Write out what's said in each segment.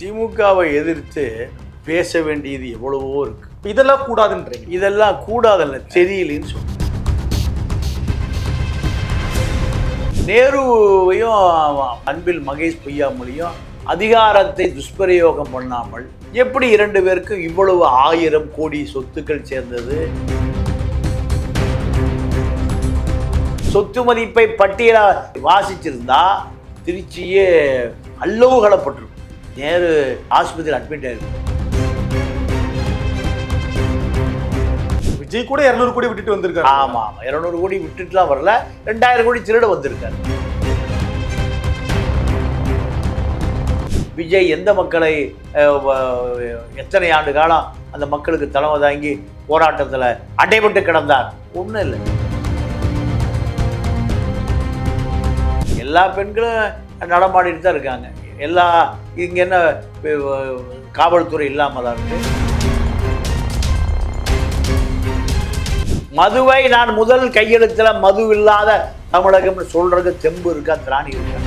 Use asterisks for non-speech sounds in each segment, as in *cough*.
திமுகவை எதிர்த்து பேச வேண்டியது எவ்வளவோ இருக்கு. இதெல்லாம் கூடாதுன்றீங்க. இதெல்லாம் கூடாதல்ல தெரியலன்னு சொல்றேன் நேருவையும் அன்பில் மகேஷ் பொய்யாமொழியும் அதிகாரத்தை துஷ்பிரயோகம் பண்ணாமல் எப்படி இரண்டு பேருக்கும் இவ்வளவு ஆயிரம் கோடி சொத்துக்கள் சேர்ந்தது? சொத்து மதிப்பை பட்டியல வாசிச்சிருந்தா திருச்சியே அல்லவுகளப்பட்டிருக்கும் நேரு ஆஸ்பத்திரி அட்மிட் ஆயிருக்கு விஜய் கூட இருநூறு கோடி விட்டுட்டு வந்திருக்காரு. ஆமா ஆமா. இருநூறு கோடி விட்டுட்டுலாம் வரல. ரெண்டாயிரம் கோடி திருட வந்திருக்காரு. விஜய் எந்த மக்களை எத்தனை ஆண்டு காலம் அந்த மக்களுக்கு தலைமை தாங்கி போராட்டத்தில் அடைபட்டு கிடந்தார்? ஒன்றும் இல்லை. எல்லா பெண்களும் நடமாடிட்டு தான் இருக்காங்க. எல்லா இங்கே என்ன காவல்துறை இல்லாமல் தான் இருக்கு? மதுவை நான் முதல் கையெழுத்துல மது இல்லாத தமிழகம்னு சொல்றதுக்கு தெம்பு இருக்கா திராணி இருக்கா?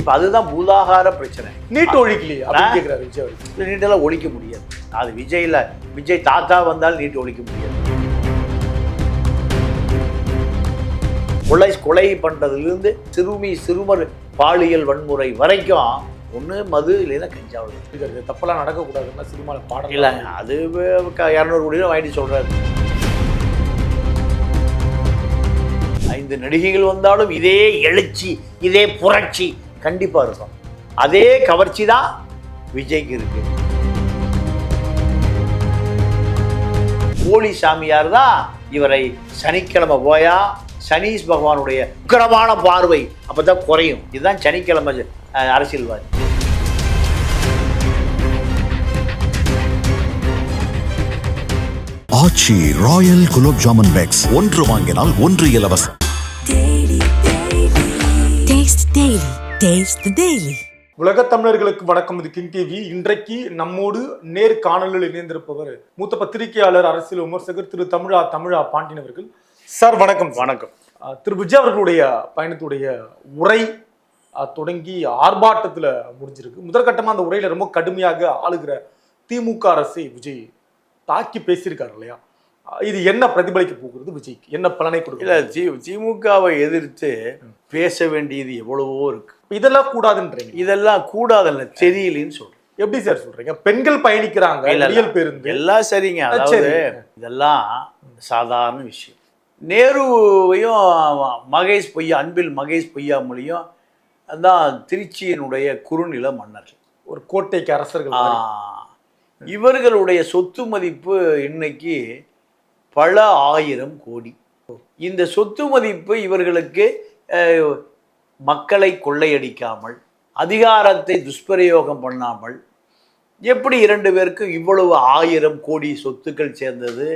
இப்ப அதுதான் பூதாகார பிரச்சனை. நீட் ஒழிக்கலையே நீட்டெல்லாம் ஒழிக்க முடியாது. அது விஜய்ல விஜய் தாத்தா வந்தால் நீட் ஒழிக்க முடியாது. கொலை கொலை பண்ணுறதுலேருந்து சிறுமி சிறுமர் பாலியல் வன்முறை வரைக்கும் ஒன்று மது இல்லைன்னா கஞ்சாவில் இருக்கிறது தப்பெல்லாம் நடக்கக்கூடாதுன்னா சினிமாவில் பாடல இல்லை அது இரநூறு கோடி ரூபா வாங்கிட்டு சொல்கிறாரு ஐந்து நடிகைகள் வந்தாலும் இதே எழுச்சி இதே புரட்சி கண்டிப்பாக இருக்கும். அதே கவர்ச்சி தான் விஜய்க்கு இருக்கு. போலி சாமியார் தான் இவரை சனிக்கிழமை போயா சனீஸ் பகவானுடைய உக்கிரமான பார்வை அப்பதான் குறையும். இதுதான் சனிக்கிழமை அரசியல்வாதி. Aachi royal gulab jamun packs. ஒன்று வாங்கினால் ஒன்று இலவசம். Taste Daily. Taste the Daily. உலகத் தமிழர்களுக்கு வணக்கம். இது கிங் டிவி. இன்றைக்கு நம்மோடு நேர் காணொலியில் இணைந்திருப்பவர் மூத்த பத்திரிகையாளர் அரசியல் விமர்சகர் திரு. தமிழா தமிழா பாண்டியன் அவர்கள். சார் வணக்கம். வணக்கம். திரு. விஜய் அவர்களுடைய பயணத்துடைய உரை தொடங்கி ஆர்ப்பாட்டத்துல முடிஞ்சிருக்கு. முதற்கட்டமா அந்த உரையில ரொம்ப கடுமையாக ஆளுகிற திமுக அரசை விஜய் தாக்கி பேசியிருக்காரு இல்லையா? இது என்ன பிரதிபலிக்க போகிறது விஜய்க்கு? என்ன பலனை இல்ல கொடுக்கல தி திமுகவை எதிர்த்து பேச வேண்டியது எவ்வளவோ இருக்கு. இதெல்லாம் கூடாதுன்றீங்க. இதெல்லாம் கூடாதல்ல தெரியலன்னு சொல்றேன். எப்படி சார் சொல்றீங்க? பெண்கள் பயணிக்கிறாங்க பேருந்து. எல்லாம் சரிங்க. அதாவது. இதெல்லாம் சாதாரண விஷயம். நேருவையும் மகேஷ் பொய்யா அன்பில் மகேஷ் பொய்யாமொழியும் தான் திருச்சியினுடைய குறுநில மன்னர்கள். ஒரு கோட்டைக்கு அரசர்கள். இவர்களுடைய சொத்து மதிப்பு இன்னைக்கு பல ஆயிரம் கோடி. இந்த சொத்து மதிப்பு இவர்களுக்கு மக்களை கொள்ளையடிக்காமல் அதிகாரத்தை துஷ்பிரயோகம் பண்ணாமல் எப்படி இரண்டு பேருக்கும் இவ்வளவு ஆயிரம் கோடி சொத்துக்கள் சேர்ந்தது?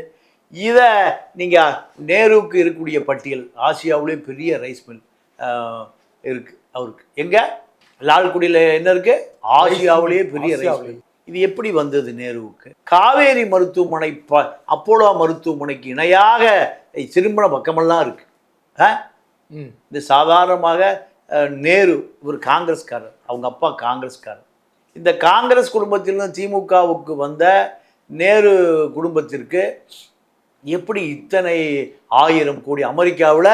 இதை நீங்கள் நேருவுக்கு இருக்கக்கூடிய பட்டியல் ஆசியாவிலே பெரிய ரைஸ் மில் இருக்கு அவருக்கு. எங்க? லால்குடியில் என்ன இருக்கு? ஆசியாவிலேயே பெரிய ரைஸ். மில். இது எப்படி வந்தது நேருவுக்கு? காவேரி மருத்துவமனை ப அப்போலோ மருத்துவமனைக்கு இணையாக திருமண பக்கமெல்லாம் இருக்கு. ஆ? இது சாதாரணமாக நேரு ஒரு காங்கிரஸ்காரர். அவங்க அப்பா காங்கிரஸ்காரர். இந்த காங்கிரஸ் குடும்பத்திலிருந்து திமுகவுக்கு வந்த நேரு குடும்பத்திற்கு எப்படி இத்தனை ஆயிரம் கோடி அமெரிக்காவில்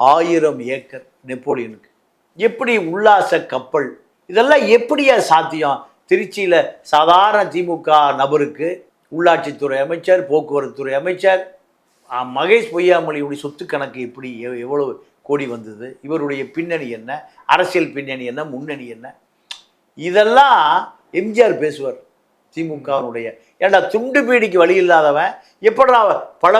ஆயிரம் ஏக்கர் நெப்போலியனுக்கு? எப்படி உல்லாச கப்பல்? இதெல்லாம் எப்படியா சாத்தியம்? திருச்சியில் சாதாரண திமுக நபருக்கு உள்ளாட்சித்துறை அமைச்சர் போக்குவரத்துறை அமைச்சர் மகேஷ் பொய்யாமொழியுடைய சொத்து கணக்கு எப்படி எவ்வளவு கோடி வந்தது? இவருடைய பின்னணி என்ன? அரசியல் பின்னணி என்ன? முன்னணி என்ன? இதெல்லாம் எம்ஜிஆர் பேசுவார். திமுகவினுடைய ஏன்டா துண்டு பீடிக்கு வழி இல்லாதவன்? எப்படா பல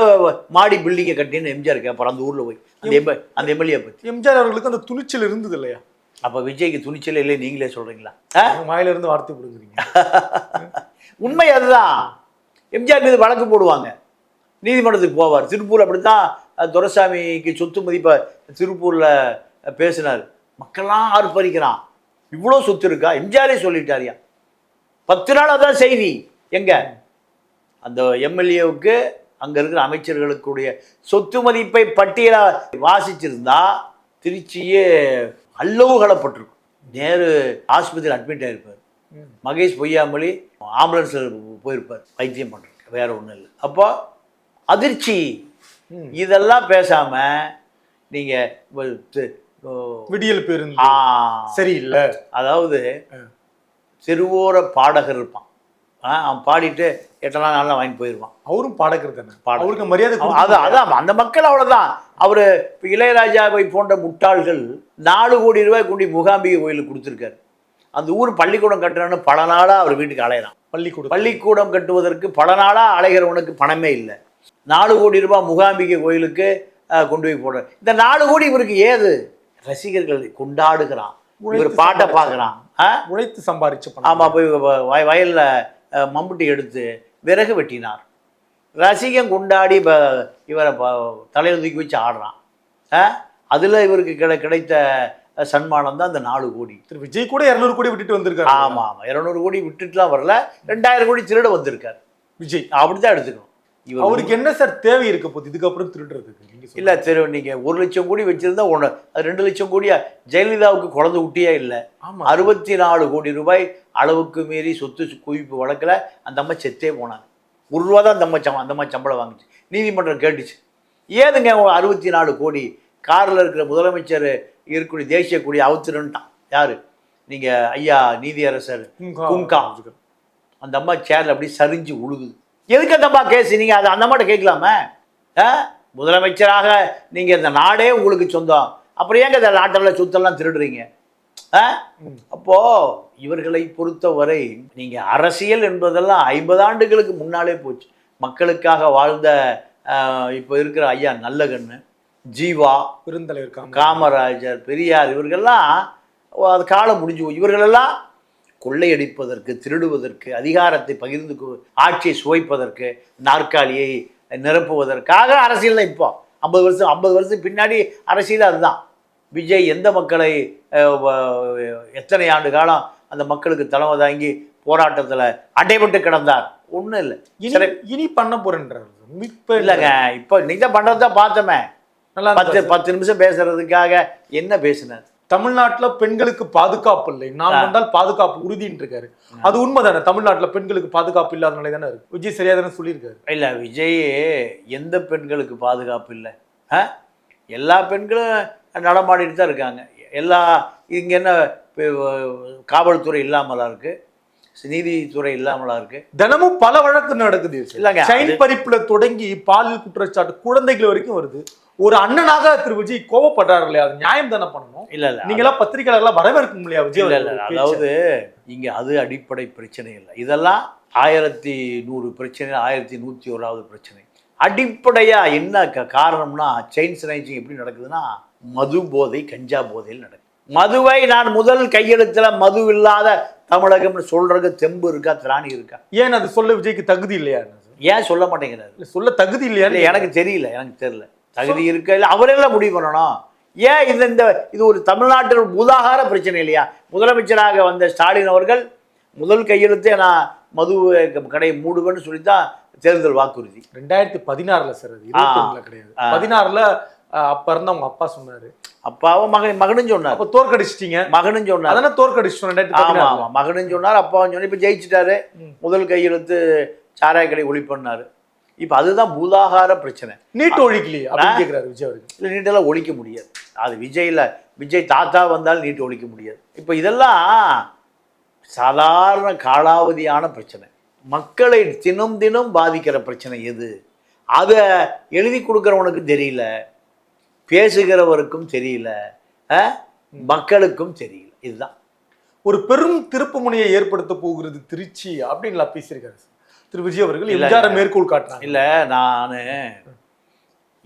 மாடி பில்டிங்கை கட்டின்னு எம்ஜிஆர் கேட்பார் அந்த ஊரில் போய். அந்த எம் அந்த எம்எல்ஏ பற்றி எம்ஜிஆர் அவர்களுக்கு அந்த துணிச்சல் இருந்தது இல்லையா? அப்போ விஜய்க்கு துணிச்சல் இல்லை நீங்களே சொல்கிறீங்களா அவங்க வாயில இருந்து வார்த்தை கொடுக்குறீங்க. *laughs* உண்மை அதுதான். எம்ஜிஆர் மீது வழக்கு போடுவாங்க. நீதிமன்றத்துக்கு போவார். திருப்பூர் அப்படித்தான் அஹ், துரைசாமிக்கு சொத்து மதிப்பை திருப்பூரில் பேசினார். மக்கள்லாம் ஆர்ப்பரிக்கிறான். இவ்வளோ சொத்து இருக்கா? எம்ஜிஆரே சொல்லிட்டாரியா. பத்து நாள் அதான் செய்தி. எங்க? அந்த எம்எல்ஏவுக்கு அங்கே இருக்கிற அமைச்சர்களுக்குடைய சொத்து மதிப்பை பட்டியல வாசிச்சிருந்தா திருச்சியே அல்லவுகளப்பட்டிருக்கும் நேரு ஆஸ்பத்திரியில் அட்மிட் ஆகிருப்பார் மகேஷ் பொய்யாமொழி ஆம்புலன்ஸில் போயிருப்பார். வைத்தியம் பண்ணுறதுக்கு வேற ஒன்றும் இல்லை. அப்போ அதிர்ச்சி. இதெல்லாம் பேசாமல் நீங்கள் விடியல் பேருந்து. சரியில்லை. அதாவது. தெருவோர பாடகர் இருப்பான். அவன் பாடிட்டு எட்டனா நாளில் வாங்கிட்டு போயிடுவான் அவரும் பாடகர் தானே. அவருக்கு மரியாதை அது அதான் அந்த மக்கள் அவ்வளோதான் அவர் இப்போ இளையராஜாவை போன்ற முட்டாள்கள் நாலு கோடி ரூபாய் கொண்டு முகாம்பிகை கோயிலுக்கு கொடுத்துருக்காரு. அந்த ஊர் பள்ளிக்கூடம் கட்டுறன்னு பல நாளாக அவர் வீட்டுக்கு அலையறான். பள்ளிக்கூடம். பள்ளிக்கூடம் கட்டுவதற்கு பல நாளாக அலைகிறவனுக்கு பணமே இல்லை. நாலு கோடி ரூபாய் முகாம்பிகை கோயிலுக்கு கொண்டு போய் போடுற இந்த நாலு கோடி இவருக்கு ஏது? ரசிகர்கள் கொண்டாடுகிறான். இவர் பாட்டை பார்க்குறான் உழைத்து சம்பாரிச்ச ஆமாம் போய் வ- வய வயலில் மம்புட்டி எடுத்து விறகு வெட்டினார். ரசிகன் கொண்டாடி இவரை தலையில் தூக்கி வச்சு ஆடுறான். அதில் இவருக்கு கிடை கிடைத்த சன்மானம் தான் இந்த நாலு கோடி. திரு விஜய் கூட இருநூறு கோடி விட்டுட்டு வந்திருக்காரு. ஆமாம் ஆமாம் இரநூறு கோடி விட்டுட்டுலாம் வரல. ரெண்டாயிரம் கோடி திருட வந்திருக்காரு. விஜய். அப்படி தான் எடுத்துக்கணும் அவருக்கு என்ன சார் தேவை இருக்க போகுது இதுக்கப்புறம் திருடுறதுக்கு. இல்லை திரு நீங்கள் ஒரு லட்சம் கோடி வச்சுருந்தா ஒன்று அது ரெண்டு லட்சம் கோடியா? ஜெயலலிதாவுக்கு குழந்தை குட்டியே இல்லை. அறுபத்தி நாலு கோடி ரூபாய் அளவுக்கு மீறி சொத்து குவிப்பு வழக்கில் அந்த அம்மா செத்தே போனாங்க. ஒரு ரூபா தான் அந்த அம்மா சம் அந்த அம்மா சம்பளம் வாங்குச்சு. நீதிமன்றம் கேட்டுச்சு. ஏதுங்க அறுபத்தி நாலு கோடி? காரில் இருக்கிற முதலமைச்சர் இருக்கக்கூடிய தேசிய கொடி அவுத்துருன்ட்டான் யார்? நீங்கள் ஐயா நீதியரசர் குங்கா. அந்த அம்மா சேர்ல அப்படியே சரிஞ்சு உழுகுது. எதுக்கு அந்த அம்மா கேஸ்? நீங்கள் அதை அந்த அம்மாட்ட கேட்கலாமே? ஆ? முதலமைச்சராக நீங்கள் இந்த நாடே உங்களுக்கு சொந்தம். அப்புறம் ஏங்க இந்த நாட்டில் சொத்தெல்லாம் திருடுறீங்க? ஆ? ம். அப்போ இவர்களை பொறுத்தவரை நீங்க அரசியல் என்பதெல்லாம் ஐம்பது ஆண்டுகளுக்கு முன்னாலே போச்சு. மக்களுக்காக வாழ்ந்த இப்போ இருக்கிற ஐயா நல்லகண்ணு ஜீவா பெருந்தலைவர் காம காமராஜர் பெரியார் இவர்கள்லாம் அது காலம் முடிஞ்சு இவர்களெல்லாம் கொள்ளையடிப்பதற்கு திருடுவதற்கு அதிகாரத்தை பகிர்ந்து ஆட்சியை சுவைப்பதற்கு நாற்காலியை நிரப்புவதற்காக அரசியல் தான் இப்போ ஐம்பது வருஷம் ஐம்பது வருஷம் பின்னாடி அரசியல் அதுதான். விஜய் எந்த மக்களை எத்தனை ஆண்டு காலம் அந்த மக்களுக்கு தலைமை தாங்கி போராட்டத்தில் அடைபட்டு கிடந்தார்? ஒன்றும் இல்லை. இனி இனி பண்ண போறேன்றாரு இப்ப இல்லைங்க இப்போ நீங்கள் பண்ணுறத பார்த்தோமே. நல்லா பத்து. பத்து நிமிஷம் பேசுறதுக்காக என்ன பேசினார்? தமிழ்நாட்டுல பெண்களுக்கு பாதுகாப்பு இல்லை. நான் வந்தால் பாதுகாப்பு உறுதின்னு இருக்காரு அது உண்மைதானே? தமிழ்நாட்டுல பெண்களுக்கு பாதுகாப்பு இல்லாத நிலை தானே இருக்கு? விஜய் சரியா தானே சொல்லியிருக்காரு? இல்லை விஜய் எந்த பெண்களுக்கு பாதுகாப்பு இல்லை? ஆ? எல்லா பெண்களும் நடமாடிட்டு தான் இருக்காங்க. எல்லா இங்கே என்ன காவல்துறை இல்லாமலா இருக்கு? நீதித்துறை இல்லாமலா இருக்கு? தினமும் பல வழக்கு நடக்குது. இல்லைங்க, சைன் பறிப்புல தொடங்கி பாலியல் குற்றச்சாட்டு குழந்தைகள் வரைக்கும் வருது. ஒரு அண்ணனாக திரு விஜய் கோவப்படுறாரு இல்லையா? அது நியாயம் தானே பண்ணணும்? இல்லை இல்லை நீங்களா பத்திரிகையாளர்களா வரவேற்க இல்லையா விஜய் இல்லை? அதாவது இங்கே அது அடிப்படை பிரச்சனை இல்லை. இதெல்லாம் ஆயிரத்தி நூறு பிரச்சனை ஆயிரத்தி நூற்றி ஓராவது பிரச்சனை. அடிப்படையாக என்ன காரணம்னா செயின் ஸ்னைச்சிங் எப்படி நடக்குதுன்னா மது போதை கஞ்சா போதையில் நடக்குது. மதுவை நான் முதல் கையெழுத்துல மது இல்லாத தமிழகம்னு சொல்றதுக்கு தெம்பு இருக்கா திராணி இருக்கா? ஏன் அது சொல்ல விஜய்க்கு தகுதி இல்லையா? ஏன் சொல்ல மாட்டேங்கிறாரு? சொல்ல தகுதி இல்லையா இல்லை எனக்கு தெரியல எனக்கு தெரியல. தகுதி இருக்க இல்லை அவரெல்லாம் முடிவு பண்ணணும். ஏன் இது இந்த இது ஒரு தமிழ்நாட்டில் பூதாகார பிரச்சனை இல்லையா? முதலமைச்சராக வந்த ஸ்டாலின் அவர்கள் முதல் கையெழுத்தே நான் மது கடையை மூடுவேன்னு சொல்லி தான் தேர்தல் வாக்குறுதி. ரெண்டாயிரத்தி பதினாறுல சார் அது கிடையாது. பதினாறுல அப்ப இருந்த அவங்க அப்பா சொன்னாரு. அப்பாவும் மகன் மகனும் சொன்னார். அப்ப தோற்கடிச்சிட்டீங்க. மகனும் சொன்னார். அதானே தோற்கடிச்சிட்டோம் ரெண்டாயிரத்தி ஆமா பதினாறுல. ஆமா மகனும் சொன்னார் அப்பாவும் சொன்னார் இப்போ ஜெயிச்சிட்டாரு. முதல் கையெழுத்து சாராய கடை ஒளி பண்ணாரு. இப்போ அதுதான் பூதாகார பிரச்சனை. நீட் ஒழிக்கலையே அப்படின்னு கேக்குறாரு விஜய் அவர்கள். இல்லை நீட்டெல்லாம் ஒழிக்க முடியாது. அது விஜயில் விஜய் தாத்தா வந்தாலும் நீட் ஒழிக்க முடியாது. இப்போ இதெல்லாம் சாதாரண காலாவதியான பிரச்சனை. மக்களை தினம் தினம் பாதிக்கிற பிரச்சனை எது? அதை எழுதி கொடுக்குறவனுக்கு தெரியல. பேசுகிறவருக்கும் தெரியல. மக்களுக்கும் தெரியல. இதுதான். ஒரு பெரும் திருப்பு முனையை ஏற்படுத்த போகிறது திருச்சி அப்படின்லாம் பேசியிருக்காரு. திரு விஜய் அவர்கள் எம்ஜிஆர் இல்ல. மேற்கோள் காட்டினாங்க. இல்லை நான்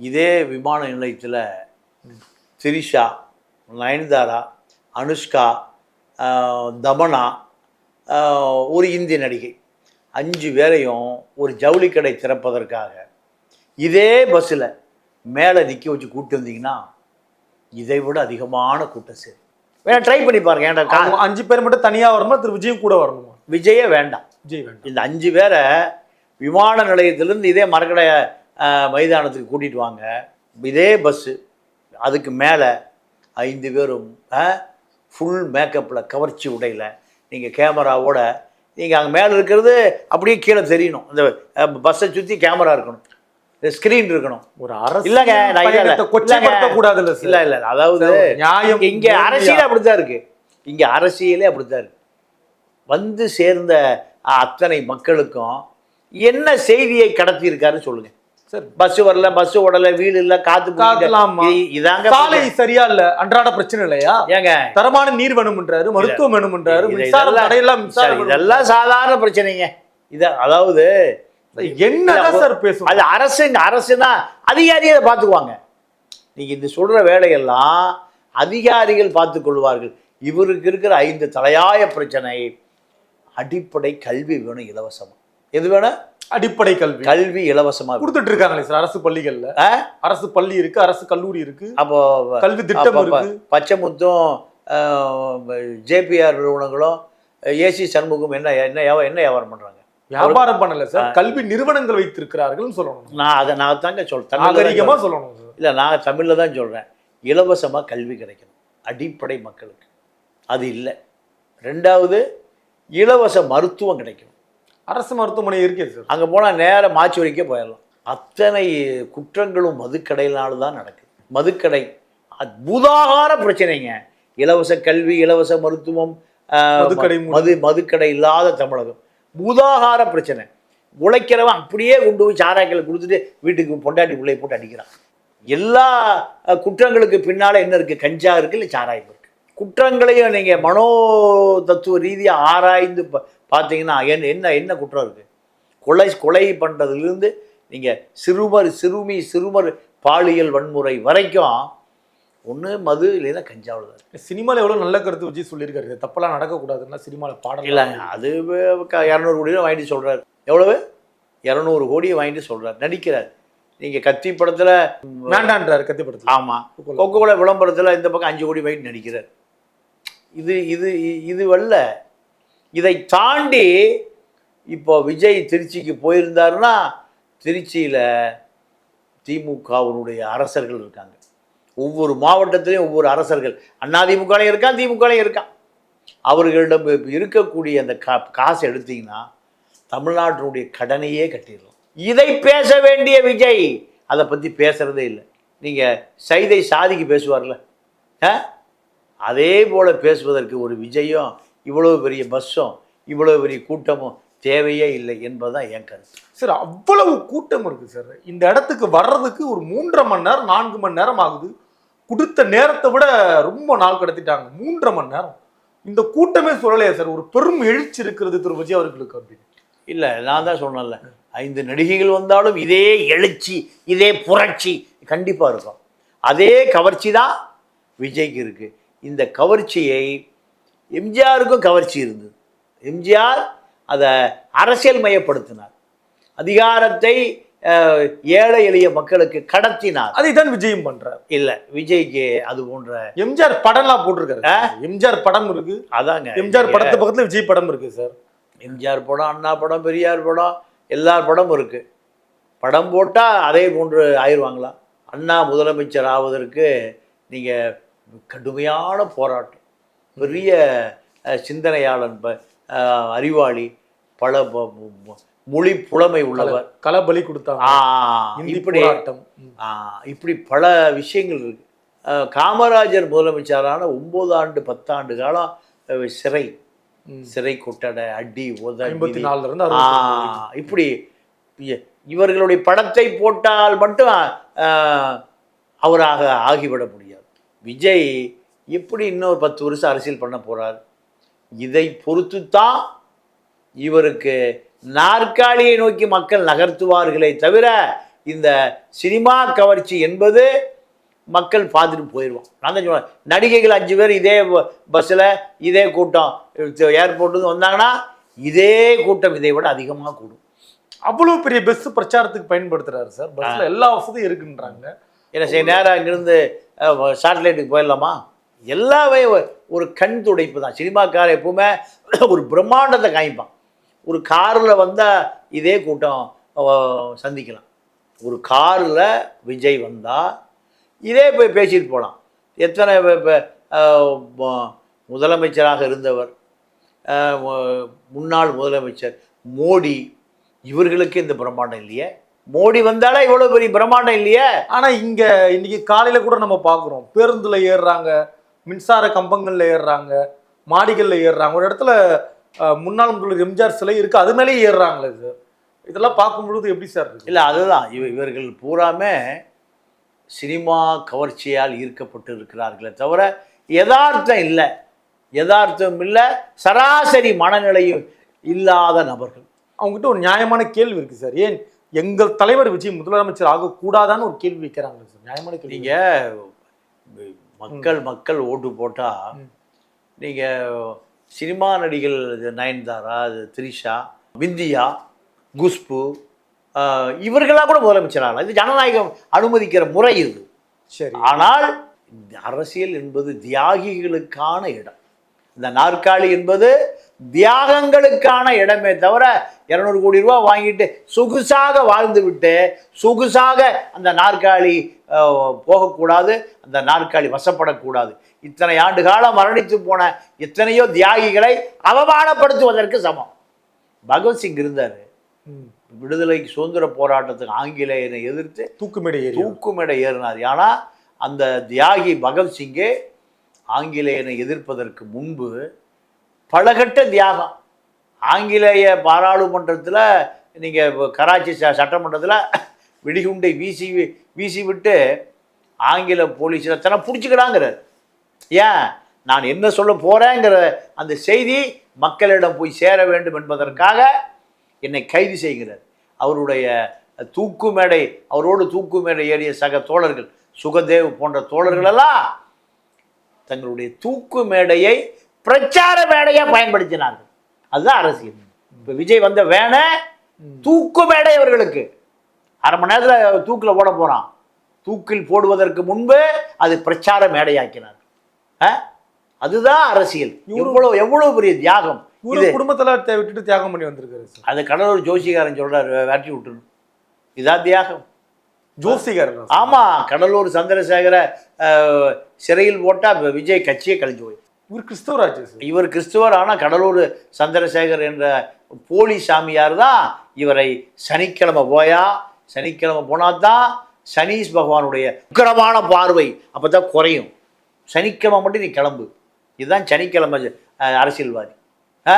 இதே விமான நிலையத்தில் திரிஷா நயன்தாரா அனுஷ்கா தமனா ஒரு இந்திய நடிகை. அஞ்சு பேரையும் ஒரு ஜவுளி கடை திறப்பதற்காக இதே பஸ்ஸில் மேலே நிற்க வச்சு கூப்பிட்டு வந்தீங்கன்னா இதை விட அதிகமான கூட்டம் சரி வேணா ட்ரை பண்ணி பாருங்க ஏன்டா அஞ்சு பேர் மட்டும் தனியா வரணுமா? திரு விஜயும் கூட வரணுமா? விஜய் வேண்டாம். இந்த அஞ்சு பேரை விமான நிலையத்திலேருந்து இதே மரக்கடை மைதானத்துக்கு கூட்டிட்டு வாங்க. இதே பஸ்ஸு அதுக்கு மேலே ஐந்து பேரும் ஃபுல் மேக்கப்பில் கவர்ச்சி உடையில். நீங்கள் கேமராவோட நீங்கள் அங்கே மேலே இருக்கிறது அப்படியே கீழே தெரியணும். இந்த பஸ்ஸை சுற்றி கேமரா இருக்கணும். ஸ்க்ரீன் இருக்கணும். ஒரு அரசு இல்லைங்க நான் இல்ல, இல்ல. இல்ல அதாவது நியாயம் இங்க-. அரசியல் அப்படித்தான் இருக்கு. இங்க அரசியலே அப்படித்தான் இருக்கு. வந்து சேர்ந்த அத்தனை மக்களுக்கும் என்ன செய்தியை கடத்தி இருக்காருன்னு சொல்லுங்க. சார் பஸ் வரல பஸ் ஓடல வீடு இல்ல காத்து இதாங்க சாலை சரியா இல்ல அன்றாட பிரச்சனை இல்லையா? ஏங்க. தரமான நீர் வேணும்ன்றாரு மருத்துவம் வேணும்ன்றாரு இதெல்லாம் சாதாரண பிரச்சனைங்க. இத அதாவது என்னதான் சார் பேசும் அது அரசுங்க அரசுனா அதிகாரி அதை பார்த்துக்குவாங்க. நீங்க இந்த சொல்ற வேலையெல்லாம் அதிகாரிகள் பார்த்துக் கொள்வார்கள் இவருக்கு இருக்கிற ஐந்து தலையாய பிரச்சனை அடிப்படை கல்வி வேணும் இலவசமா. எது வேணும்? அடிப்படை கல்வி. கல்வி இலவசமா. கொடுத்துட்டு இருக்காங்களே சார் அரசு பள்ளிகள்ல? அரசு பள்ளி இருக்கு அரசு கல்லூரி இருக்கு. அப்போ கல்வி திட்டம் இருக்கு. பச்சைமுத்தும் ஜேபிஆர் நிறுவனங்களும் ஏசி சண்முகம் என்ன என்ன என்ன வியாபாரம் பண்றாங்க? வியாபாரம் பண்ணல சார். கல்வி நிறுவனங்கள் வைத்திருக்கிறார்கள் சொல்லணும். நான் அதை நான் தாங்க சொல் நாகரிகமா சொல்லணும் இல்லை நான் தமிழில் தான் சொல்கிறேன் இலவசமாக கல்வி கிடைக்கணும். அடிப்படை மக்களுக்கு. அது இல்லை. ரெண்டாவது இலவச மருத்துவம் கிடைக்கணும் அரசு மருத்துவமனை இருக்கே சார். அங்கே போனால் நேராக மாச்சி வரைக்கும் போயிடலாம். அத்தனை குற்றங்களும் மதுக்கடையினால தான் நடக்குது. மதுக்கடை அது பூதாகார பிரச்சனைங்க. இலவச கல்வி இலவச மருத்துவம். மது மதுக்கடை இல்லாத தமிழகம். பூதாகார பிரச்சனை. உழைக்கிறவன் அப்படியே கொண்டு போய் சாராக்களை கொடுத்துட்டு வீட்டுக்கு பொண்டாட்டி பிள்ளைய போட்டு அடிக்கிறான். எல்லா குற்றங்களுக்கு பின்னால் என்ன இருக்குது கஞ்சா இருக்குது இல்லை சாராயம் இருக்குது குற்றங்களையும் நீங்கள் மனோ தத்துவ ரீதியாக ஆராய்ந்து பா- பார்த்தீங்கன்னா என்ன என்ன என்ன குற்றம் இருக்குது கொலை கொலை பண்ணுறதுலேருந்து நீங்கள் சிறுமர் சிறுமி சிறுமர் பாலியல் வன்முறை வரைக்கும் ஒன்று மது இல்லைன்னா கஞ்சாவில் தான் சினிமால எவ்வளவு நல்ல கருத்து விஜய் சொல்லியிருக்காரு. தப்பெல்லாம் நடக்கக்கூடாதுன்னா சினிமால பாடல் இல்லைங்க அது இரநூறு கோடி ரூபா வாங்கிட்டு சொல்கிறார் எவ்வளவு? இரநூறு கோடியை வாங்கிட்டு சொல்கிறார் நடிக்கிறார். நீங்கள் கத்தி படத்தில் வேண்டான்றாரு கத்திப்படத்துல ஆமாம் கொக்கோ கோலா விளம்பரத்தில் இந்த பக்கம் அஞ்சு கோடி வாங்கிட்டு நடிக்கிறார். இது இது இது வல்ல. இதை தாண்டி இப்போ விஜய் திருச்சிக்கு போயிருந்தாருன்னா திருச்சியில் திமுகவினுடைய அரசர்கள் இருக்காங்க. ஒவ்வொரு மாவட்டத்திலையும் ஒவ்வொரு அரசர்கள். அண்ணா திமுகலையும் இருக்கான் திமுகலையும் இருக்கான். அவர்களிடம் இருக்கக்கூடிய அந்த கா காசு எடுத்தீங்கன்னா தமிழ்நாட்டினுடைய கடனையே கட்டிடலாம். இதை பேச வேண்டிய விஜய் அதை பற்றி பேசுகிறதே இல்லை. நீங்கள் சைதை சாதிக்கு பேசுவார்ல. ஆ? அதே போல் பேசுவதற்கு ஒரு விஜயும் இவ்வளவு பெரிய பஸ்ஸும் இவ்வளவு பெரிய கூட்டமும் தேவையே இல்லை என்பதுதான் என் கருத்து. சார் அவ்வளவு கூட்டம் இருக்கு சார். இந்த இடத்துக்கு வர்றதுக்கு ஒரு மூன்றரை மணி நேரம் நான்கு மணி நேரம் ஆகுது. கொடுத்த நேரத்தை விட ரொம்ப நாள் கடத்திட்டாங்க. மூன்றரை மணி நேரம். இந்த கூட்டமே சொல்லலையா சார். ஒரு பெரும் எழுச்சி இருக்கிறது திரு. விஜய் அவர்களுக்கு அப்படின்னு. இல்லை நான் தான் சொன்னேன்ல. ஐந்து நடிகைகள் வந்தாலும் இதே எழுச்சி இதே புரட்சி கண்டிப்பாக இருக்கும். அதே கவர்ச்சி தான் விஜய்க்கு இருக்குது இந்த கவர்ச்சியை எம்ஜிஆருக்கும் கவர்ச்சி இருந்தது. எம்ஜிஆர் அதை அரசியல் மயப்படுத்தினார். அதிகாரத்தை ஏழை எளிய மக்களுக்கு கடத்தினார். அதை தான் விஜயும் பண்றாரு. இல்லை விஜய்க்கு அது போன்ற எம்ஜிஆர் படம்லாம் போட்டிருக்காரு. எம்ஜிஆர் படம் இருக்கு. அதாங்க எம்ஜிஆர் படத்து பக்கத்துல விஜய் படம் இருக்கு சார். எம்ஜிஆர் படம் அண்ணா படம் பெரியார் படம் எல்லார் படமும் இருக்குது படம் போட்டால் அதே போன்று ஆயிடுவாங்களா அண்ணா முதலமைச்சர் ஆவதற்கு நீங்கள் கடுமையான போராட்டம். பெரிய சிந்தனையாளன் அறிவாளி பல மொழி புலமை உள்ளவர். கலை பலி கொடுத்தாங்க இப்படி இப்படி பல விஷயங்கள் இருக்கு. காமராஜர் முதலமைச்சரான ஒன்பது ஆண்டு பத்தாண்டு காலம் சிறை. சிறை கொட்டடை அடி ஐம்பத்தி. நாலுல இருந்து இப்படி இவர்களுடைய படத்தை போட்டால் மட்டும் அவராக ஆகிவிட முடியாது. விஜய் எப்படி இன்னொரு பத்து வருஷம் அரசியல் பண்ண போறார். இதை பொறுத்து தான் இவருக்கு நாற்காலியை நோக்கி மக்கள் நகர்த்துவார்களே தவிர இந்த சினிமா கவர்ச்சி என்பது மக்கள் பார்த்துட்டு போயிடுவோம் நான் தான் சொல்றேன் நடிகைகள் அஞ்சு பேர் இதே பஸ்ஸில் இதே கூட்டம் ஏர்போர்ட்டு வந்தாங்கன்னா இதே கூட்டம் இதை விட அதிகமாக கூடும். அவ்வளவு பெரிய பஸ் பிரச்சாரத்துக்கு பயன்படுத்துறாரு சார். பஸ்ல எல்லா வசதியும் இருக்குன்றாங்க. என்ன செய்ய நேரம் இங்கிருந்து சேட்டலைட்டுக்கு போயிடலாமா? எல்லாமே ஒரு கண் துடைப்பு தான். சினிமாக்கார எப்பவுமே *coughs* ஒரு பிரம்மாண்டத்தை காமிப்பான். ஒரு காரில் வந்தால் இதே கூட்டம் சந்திக்கலாம். ஒரு காரில் விஜய் வந்தால் இதே போய் பேசிட்டு போகலாம் எத்தனை இப்போ முதலமைச்சராக இருந்தவர் முன்னாள் முதலமைச்சர் மோடி இவர்களுக்கு இந்த பிரம்மாண்டம் இல்லையே? மோடி வந்தாலே இவ்வளோ பெரிய பிரம்மாண்டம் இல்லையே? ஆனா இங்க இன்னைக்கு காலையில கூட நம்ம பாக்குறோம். பேருந்துல ஏறுறாங்க மின்சார கம்பங்கள்ல ஏறுறாங்க மாடிகள்ல ஏறுறாங்க. ஒரு இடத்துல முன்னாள் முதல்வர் எம்ஜிஆர் சிலை இருக்கு அது மேலேயே ஏறுறாங்களே இது இதெல்லாம் பார்க்கும் பொழுது எப்படி சார் இல்லை அதுதான். இவ இவர்கள் பூராமே சினிமா கவர்ச்சியால் ஈர்க்கப்பட்டு இருக்கிறார்களே தவிர யதார்த்தம் இல்லை. யதார்த்தம் இல்லை சராசரி மனநிலையும் இல்லாத நபர்கள். அவங்ககிட்ட ஒரு நியாயமான கேள்வி இருக்கு சார் ஏன் எங்கள் தலைவர் விஜய் முதலமைச்சர் ஆகக்கூடாதான்னு ஒரு கேள்வி வைக்கிறாங்க சார். நியாயமான கேள்வி. நீங்கள் மக்கள் மக்கள் ஓட்டு போட்டால். நீங்கள் சினிமா நடிகள் இது நயன்தாரா இது த்ரிஷா விந்தியா குஷ்பு ஆஹ், இவர்களாக கூட முதலமைச்சராகலாம் இது ஜனநாயகம் அனுமதிக்கிற முறை இது. சரி. ஆனால் இந்த அரசியல் என்பது தியாகிகளுக்கான இடம். இந்த நாற்காலி என்பது தியாகங்களுக்கான இடமே தவிர இரநூறு கோடி ரூபாய் வாங்கிட்டு சொகுசாக வாழ்ந்து விட்டு சொகுசாக அந்த நாற்காலி போகக்கூடாது அந்த நாற்காலி வசப்படக்கூடாது. இத்தனை ஆண்டு காலம் மரணித்து போன எத்தனையோ தியாகிகளை அவமானப்படுத்துவதற்கு சமம். பகவத்சிங் இருந்தார். விடுதலைக்கு சுதந்திர போராட்டத்துக்கு ஆங்கிலேயரை எதிர்த்து தூக்குமேடை ஏறி தூக்குமேடை ஏறினார். ஆனால் அந்த தியாகி பகத்சிங்கே ஆங்கிலேயனை எதிர்ப்பதற்கு முன்பு பலகட்ட தியாகம். ஆங்கிலேய பாராளுமன்றத்தில் நீங்கள் கராச்சி ச சட்டமன்றத்தில் வெடிகுண்டை வீசி வீசி விட்டு ஆங்கில போலீஸில் தன்னை பிடிச்சிக்கிறாங்கிறார் ஏன்? நான் என்ன சொல்ல போகிறேங்கிற அந்த செய்தி மக்களிடம் போய் சேர வேண்டும் என்பதற்காக என்னை கைது செய்கிறார். அவருடைய தூக்கு மேடை அவரோடு தூக்கு மேடை ஏறிய சக தோழர்கள் சுகதேவ் போன்ற தோழர்களெல்லாம் தங்களுடைய தூக்கு மேடையை பிரச்சார மேடையா பயன்படுத்தினார்கள். அதுதான் அரசியல். இப்போ விஜய் வந்த வேணை தூக்கு மேடை அவர்களுக்கு. அரை மணி நேரத்தில் தூக்கில் போட போறான். தூக்கில் போடுவதற்கு முன்பு அது பிரச்சார மேடையாக்கினார்? அதுதான் அரசியல். எவ்வளவு எவ்வளவு பெரிய தியாகம். இது குடும்பத்துல விட்டுட்டு தியாகம் பண்ணி வந்திருக்காரு அது கடலூர் ஜோசிகாரன் சொல்றாரு வேட்டி விட்டுரு இதான் தியாகம். ஜோசிகர் ஆமா கடலூர் சந்திரசேகர சிறையில் போட்டா இப்ப விஜய் கட்சியே கழிஞ்சு போய் இவர் கிறிஸ்துவராஜ் இவர் கிறிஸ்துவர் ஆனால் கடலூர் சந்திரசேகர் என்ற போலி சாமியார் தான் இவரை சனிக்கிழமை போயா சனிக்கிழமை போனால் தான் சனீஷ் பகவானுடைய உக்கரமான பார்வை அப்போ தான் குறையும். சனிக்கிழமை மட்டும் நீ கிளம்பு. இதுதான் சனிக்கிழமை அரசியல்வாதி. ஆ?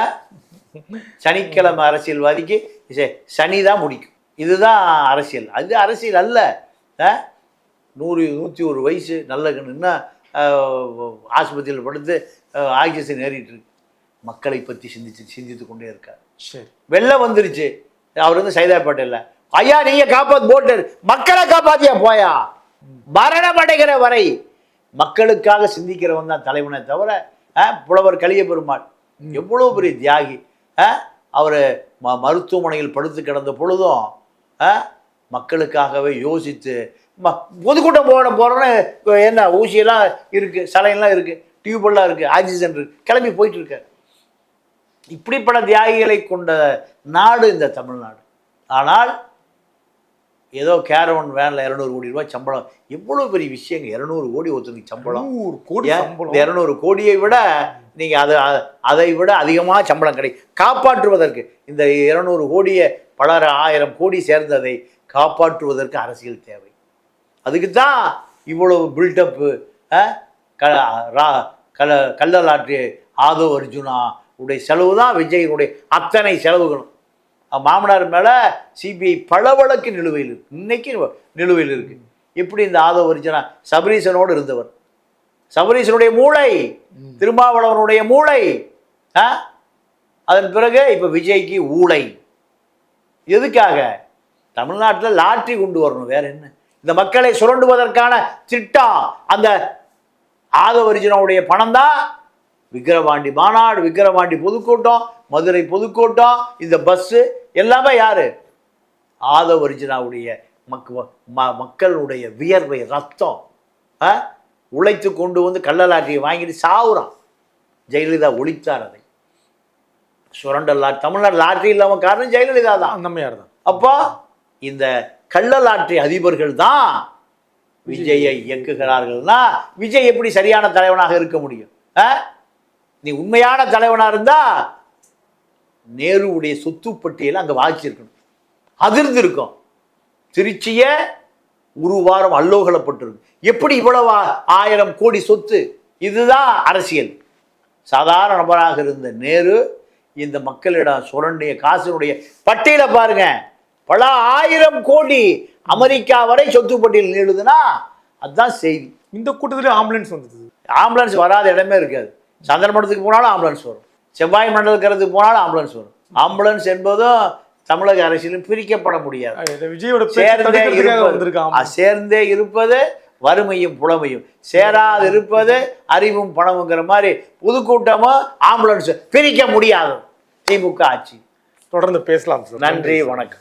சனிக்கிழமை அரசியல்வாதிக்கு சனி தான் முடிக்கும். இதுதான் அரசியல். அது அரசியல் அல்ல. ஆ? நூறு நூற்றி ஒரு வயசு நல்ல நின்னா ஆஸ்பத்திரியில் படுத்து ஆக்சிஜன் ஏறிட்டு இருக்கு. மக்களை பற்றி சிந்திச்சு சிந்தித்து கொண்டே இருக்கார். சரி. வெள்ளம் வந்துருச்சு. அவர் வந்து சைதாப்பேட்டையில் ஐயா நீங்க காப்பாத்து போட்டு மக்களை காப்பாத்தியா போயா? மரணம் அடைகிற வரை மக்களுக்காக சிந்திக்கிறவன் தான் தலைவனே தவிர புலவர் கலிய பெருமாள். எவ்வளோ பெரிய தியாகி. அவர் ம மருத்துவமனையில் படுத்து கிடந்த பொழுதும் மக்களுக்காகவே யோசித்து ம பொதுக்கூட்டம் போட போகிறோன்னு என்ன ஊசியெல்லாம் இருக்குது சலையெல்லாம் இருக்குது டியூபெல்லாம் இருக்குது ஆக்சிஜன் இருக்கு கிளம்பி போயிட்டு இருக்காரு இப்படிப்பட்ட தியாகிகளை கொண்ட நாடு இந்த தமிழ்நாடு. ஆனால் ஏதோ கேரவன் வேனில் இரநூறு கோடி ரூபாய் சம்பளம். எவ்வளோ பெரிய விஷயங்க இரநூறு கோடி ஒருத்தருக்கு சம்பளம். கோடி இரநூறு கோடியை விட நீங்கள் அதை அதை விட அதிகமாக சம்பளம் கிடைக்கும் காப்பாற்றுவதற்கு இந்த இருநூறு கோடியை பல ஆயிரம் கோடி சேர்ந்ததை காப்பாற்றுவதற்கு அரசியல் தேவை. அதுக்கு தான் இவ்வளவு பில்டப்பு க ரா- கல கல்லலாற்று ஆதோ அர்ஜுனா உடைய செலவு தான் விஜயினுடைய அத்தனை செலவுகளும். மாமனார் மேலே சிபிஐ பல வழக்கு நிலுவையில் இருக்கு. இன்னைக்கு நிலுவையில் இருக்கு. எப்படி இந்த ஆதோ அர்ஜுனா சபரீசனோடு இருந்தவர்? சபரீசனுடைய மூளை திருமாவளவனுடைய மூளை ஆ? அதன் பிறகு இப்போ விஜய்க்கு ஊளை எதுக்காக? தமிழ்நாட்டில் லாட்ரி கொண்டு வரணும். வேற என்ன? இந்த மக்களை சுரண்டுவதற்கான திட்டம் அந்த ஆதவரிஜனுடைய பணம் தான் விக்கிரவாண்டி மாநாடு விக்கிரவாண்டி பொதுக்கூட்டம் மதுரை பொதுக்கூட்டம் இந்த பஸ்ஸு எல்லாமே யாரு? ஆதவரிஜனாவுடைய மக் மக்களுடைய வியர்வை ரத்தம்? உழைத்து கொண்டு வந்து கள்ளலாற்றியை வாங்கிட்டு சாவுறான். ஜெயலலிதா ஒழித்தார் அதை. சுரண்டல் லாட்ரி தமிழ்நாடு லாட்ரி இல்லாமல் காரணம் ஜெயலலிதா தான் அந்தமையார் தான் அப்போ இந்த கள்ளலாட்ரி அதிபர்கள் தான். விஜயை இயக்குகிறார்கள்னா விஜய் எப்படி சரியான தலைவனாக இருக்க முடியும்? நீ உண்மையான தலைவனா இருந்தா நேருவுடைய சொத்து பட்டியலை அங்க வாசிச்சிருக்கணும் அதிர்ந்து இருக்கும் திருச்சிய ஒரு வாரம் அல்லோகலப்பட்டிருக்கு எப்படி இவ்வளவு ஆயிரம் கோடி சொத்து? இதுதான் அரசியல். சாதாரண நபராக இருந்த நேரு இந்த மக்களிடம் சுரண்டிய காசினுடைய பட்டியலை பாருங்க. பல ஆயிரம் கோடி அமெரிக்கா வரை சொத்து பட்டியல் நீளுதுன்னா அதுதான் செய்தி. இந்த கூட்டத்திலே ஆம்புலன்ஸ் வந்தது ஆம்புலன்ஸ் வராத இடமே இருக்காது. சந்திர மண்டலத்துக்கு போனாலும் ஆம்புலன்ஸ் வரும். செவ்வாய் மண்டலத்துக்கு போனாலும் ஆம்புலன்ஸ் வரும். ஆம்புலன்ஸ் என்பதும் தமிழக அரசியலும் பிரிக்கப்பட முடியாது. விஜயோட சேர்ந்தே இருப்பது சேர்ந்தே இருப்பது வறுமையும் புலமையும். சேராது இருப்பது அறிவும் பணமுங்கிற மாதிரி பொதுக்கூட்டமும் ஆம்புலன்ஸ் பிரிக்க முடியாது. திமுக ஆட்சி. தொடர்ந்து பேசலாம் நன்றி வணக்கம்.